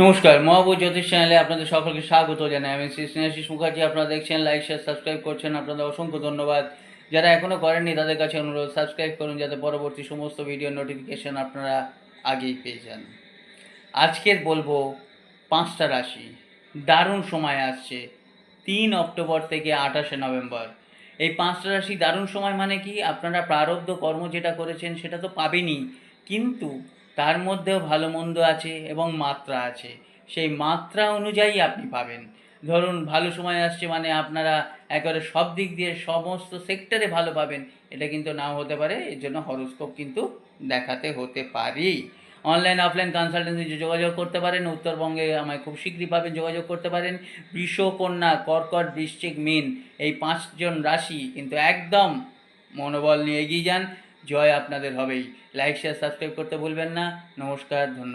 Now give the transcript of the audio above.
নমস্কার মহাবু জ্যোতিষ চ্যানেলে আপনাদের সকলকে স্বাগত জানাই। আমি শ্রী স্নেহাশিস মুখার্জি, আপনারা দেখছেন লাইক শেয়ার সাবস্ক্রাইব করছেন, আপনাদের অসংখ্য ধন্যবাদ। যারা এখনও করেননি, তাদের কাছে অনুরোধ সাবস্ক্রাইব করুন যাতে পরবর্তী সমস্ত ভিডিও নোটিফিকেশন আপনারা আগেই পেয়ে যান। আজকের বলব পাঁচটা রাশি। দারুণ সময় আসছে, তিন অক্টোবর থেকে আঠাশে নভেম্বর। এই পাঁচটা রাশি দারুণ সময় মানে কি? আপনারা প্রারব্ধ কর্ম যেটা করেছেন, সেটা তো পাবেনই। কিন্তু তার মধ্যেও ভালো মন্দ আছে এবং মাত্রা আছে। সেই মাত্রা অনুযায়ী আপনি পাবেন। ধরুন, ভালো সময় আসছে মানে আপনারা একেবারে সব দিক দিয়ে সমস্ত সেক্টরে ভালো পাবেন। এটা কিন্তু নাও হতে পারে, এর জন্য হরোস্কোপ কিন্তু দেখাতে হতে পারি। অনলাইন অফলাইন কনসালটেন্সি যোগাযোগ করতে পারেন, উত্তরবঙ্গে আমায় খুব শীঘ্রই পাবেন, যোগাযোগ করতে পারেন। বৃষ কন্যা, কর্কট, বৃশ্চিক, মিন, এই পাঁচজন রাশি কিন্তু একদম মনোবল নিয়ে এগিয়ে যান। জয় আপনাদের হবেই। লাইক শেয়ার সাবস্ক্রাইব করতে ভুলবেন না। নমস্কার ধন্যবাদ।